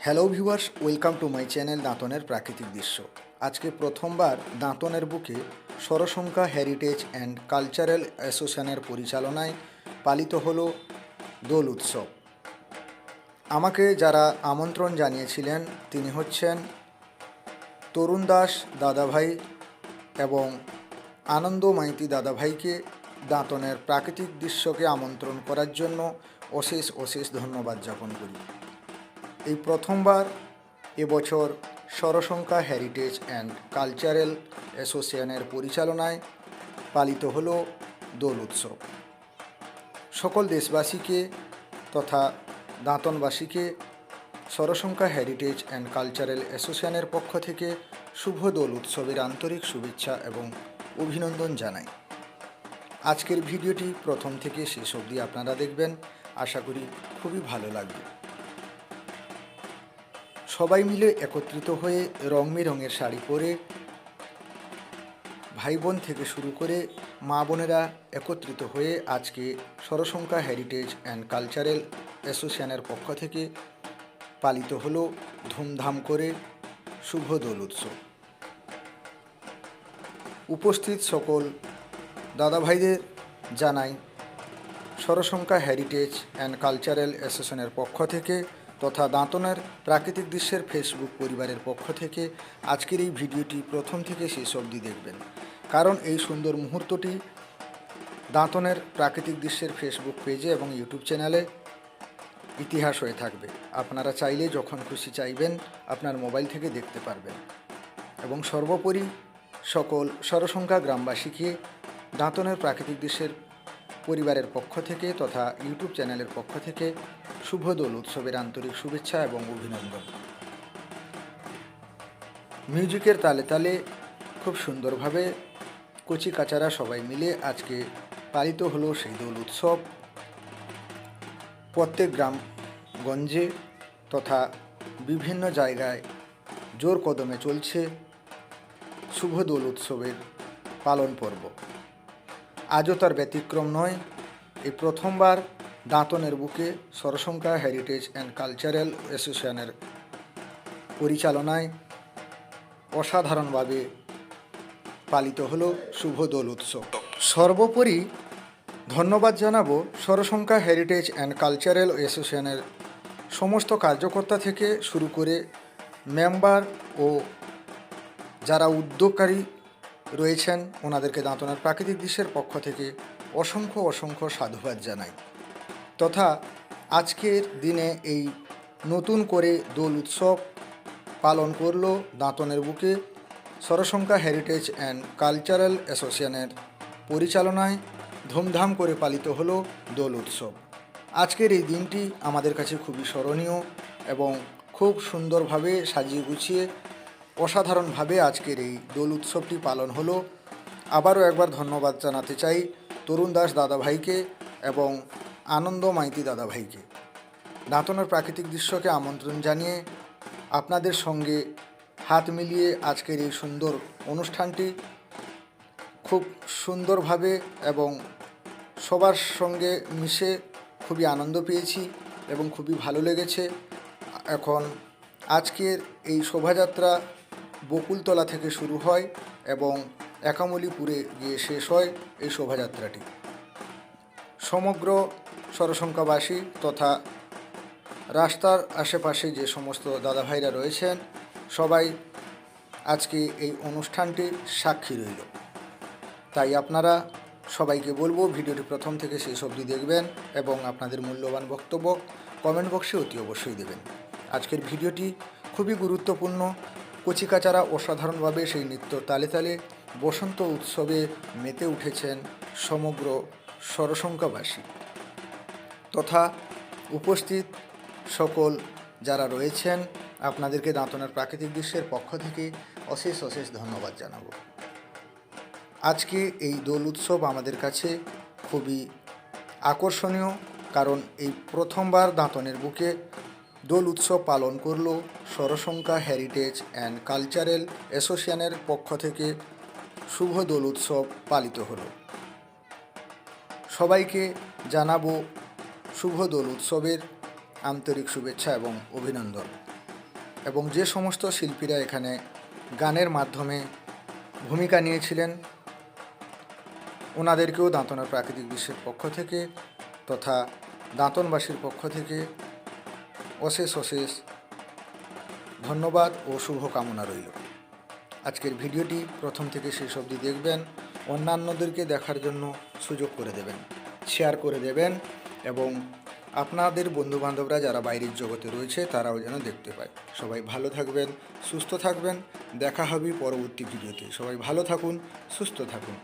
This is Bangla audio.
Hello viewers welcome to my channel দাঁতনের প্রাকৃতিক দৃশ্য আজকে প্রথমবার দাঁতনের বুকে সরসংখ্যা হেরিটেজ অ্যান্ড কালচারাল অ্যাসোসিয়েশনের পরিচালনায় পালিত হলো দোল উৎসব আমাকে যারা আমন্ত্রণ জানিয়েছিলেন তিনি হচ্ছেন তরুণ দাস দাদাভাই এবং আনন্দ মাইতি দাদাভাইকে দাঁতনের প্রাকৃতিক দৃশ্যকে আমন্ত্রণ করার জন্য অশেষ অশেষ ধন্যবাদ জ্ঞাপন করি এই প্রথমবার এবছর সরসংখ্যা হেরিটেজ অ্যান্ড কালচারাল অ্যাসোসিয়েশনের পরিচালনায় পালিত হল দোল উৎসব। সকল দেশবাসীকে তথা দাঁতনবাসীকে সরসংখ্যা হেরিটেজ অ্যান্ড কালচারাল অ্যাসোসিয়েশনের পক্ষ থেকে শুভ দোল উৎসবের আন্তরিক শুভেচ্ছা এবং অভিনন্দন জানাই। আজকের ভিডিওটি প্রথম থেকে শেষ অবধি আপনারা দেখবেন। আশা করি খুবই ভালো লাগবে। সবাই মিলে একত্রিত হয়ে রং বেরঙের শাড়ি পরে ভাই বোন থেকে শুরু করে মা বোনেরা একত্রিত হয়ে আজকে সরসংখ্যা হেরিটেজ অ্যান্ড কালচারাল অ্যাসোসিয়েশনের পক্ষ থেকে পালিত হলো ধুমধাম করে শুভ দোল উৎসব। উপস্থিত সকল দাদাভাইদের জানাই সরসংখ্যা হেরিটেজ অ্যান্ড কালচারাল অ্যাসোসিয়েশনের পক্ষ থেকে তথা দাঁতনের প্রাকৃতিক দৃশ্যের ফেসবুক পরিবারের পক্ষ থেকে আজকের এই ভিডিওটি প্রথম থেকে শেষ অবধি দেখবেন। কারণ এই সুন্দর মুহূর্তটি দাঁতনের প্রাকৃতিক দৃশ্যের ফেসবুক পেজে এবং ইউটিউব চ্যানেলে ইতিহাস হয়ে থাকবে। আপনারা চাইলে যখন খুশি চাইবেন আপনার মোবাইল থেকে দেখতে পারবেন। এবং সর্বোপরি সকল সরসংখ্যা গ্রামবাসীকে দাঁতনের প্রাকৃতিক দৃশ্যের পরিবারের পক্ষ থেকে তথা ইউটিউব চ্যানেলের পক্ষ থেকে শুভ দোল উৎসবের আন্তরিক শুভেচ্ছা এবং অভিনন্দন। মিউজিকের তালে তালে খুব সুন্দরভাবে কচি কাচারা সবাই মিলে আজকে পালিত হলো সেই দোল উৎসব। প্রত্যেক গ্রামগঞ্জে তথা বিভিন্ন জায়গায় জোর কদমে চলছে শুভ দোল উৎসবের পালন পর্ব। আজও তার ব্যতিক্রম নয়। এই প্রথমবার দাঁতনের বুকে সরসংখ্যা হেরিটেজ অ্যান্ড কালচারাল অ্যাসোসিয়েশনের পরিচালনায় অসাধারণভাবে পালিত হলো শুভ দোল উৎসব। সর্বোপরি ধন্যবাদ জানাব সরসংখ্যা হেরিটেজ অ্যান্ড কালচারাল অ্যাসোসিয়েশনের সমস্ত কার্যকর্তা থেকে শুরু করে মেম্বার ও যারা উদ্যোগকারী রয়েছেন ওনাদেরকে দাঁতনার প্রাকৃতিক দৃশ্যের পক্ষ থেকে অসংখ্য অসংখ্য সাধুবাদ জানাই। তথা আজকের দিনে এই নতুন করে দোল উৎসব পালন করল দাঁতনের বুকে সরসংখ্যা হেরিটেজ অ্যান্ড কালচারাল অ্যাসোসিয়েশনের পরিচালনায় ধুমধাম করে পালিত হলো দোল উৎসব। আজকের এই দিনটি আমাদের কাছে খুবই স্মরণীয় এবং খুব সুন্দরভাবে সাজিয়ে গুছিয়ে অসাধারণভাবে আজকের এই দোল উৎসবটি পালন হলো। আবারও একবার ধন্যবাদ জানাতে চাই তরুণ দাস দাদাভাইকে এবং আনন্দ মাইতি দাদাভাইকে। দাঁতনের প্রাকৃতিক দৃশ্যকে আমন্ত্রণ জানিয়ে আপনাদের সঙ্গে হাত মিলিয়ে আজকের এই সুন্দর অনুষ্ঠানটি খুব সুন্দরভাবে এবং সবার সঙ্গে মিশে খুবই আনন্দ পেয়েছি এবং খুবই ভালো লেগেছে। এখন আজকের এই শোভাযাত্রা বকুলতলা থেকে শুরু হয় এবং একামলিপুরে গিয়ে শেষ হয় এই শোভাযাত্রাটি। সমগ্র সরসংখ্যাবাসী তথা রাস্তার আশেপাশে যে সমস্ত দাদাভাইরা রয়েছেন, সবাই আজকে এই অনুষ্ঠানটির সাক্ষী রইল। তাই আপনারা সবাইকে বলব, ভিডিওটি প্রথম থেকে শেষ অবধি দেখবেন এবং আপনাদের মূল্যবান বক্তব্য কমেন্ট বক্সে অতি অবশ্যই দেবেন। আজকের ভিডিওটি খুবই গুরুত্বপূর্ণ। কচিকাচারা অসাধারণভাবে সেই নৃত্য তালে তালে বসন্ত উৎসবে মেতে উঠেছেন সমগ্র সরসংখ্যাবাসী। তথা উপস্থিত সকল যারা রয়েছেন, আপনাদেরকে দাঁতনের প্রাকৃতিক দৃশ্যের পক্ষ থেকে অশেষ অশেষ ধন্যবাদ জানাব। আজকে এই দোল উৎসব আমাদের কাছে খুবই আকর্ষণীয়, কারণ এই প্রথমবার দাঁতনের বুকে দোল উৎসব পালন করল সরসংখ্যা হেরিটেজ অ্যান্ড কালচারাল অ্যাসোসিয়েশনের পক্ষ থেকে শুভ দোল উৎসব পালিত হলো। সবাইকে জানাব শুভ দোল উৎসবের আন্তরিক শুভেচ্ছা এবং অভিনন্দন। এবং যে সমস্ত শিল্পীরা এখানে গানের মাধ্যমে ভূমিকা নিয়েছিলেন, ওনাদেরকেও দাঁতনের প্রাকৃতিক বিশ্বের পক্ষ থেকে তথা দাঁতনবাসীর পক্ষ থেকে অশেষ অশেষ ধন্যবাদ ও শুভকামনা রইল। আজকের ভিডিওটি প্রথম থেকে শেষ অবধি দেখবেন, অন্যান্যদেরকে দেখার জন্য সুযোগ করে দেবেন শেয়ার করে দেবেন এবং আপনাদের বন্ধুবান্ধবরা যারা বাইরের জগতে রয়েছে তারাও যেন দেখতে পায়। সবাই ভালো থাকবেন, সুস্থ থাকবেন, দেখা হবে পরবর্তী ভিডিওতে। সবাই ভালো থাকুন, সুস্থ থাকুন।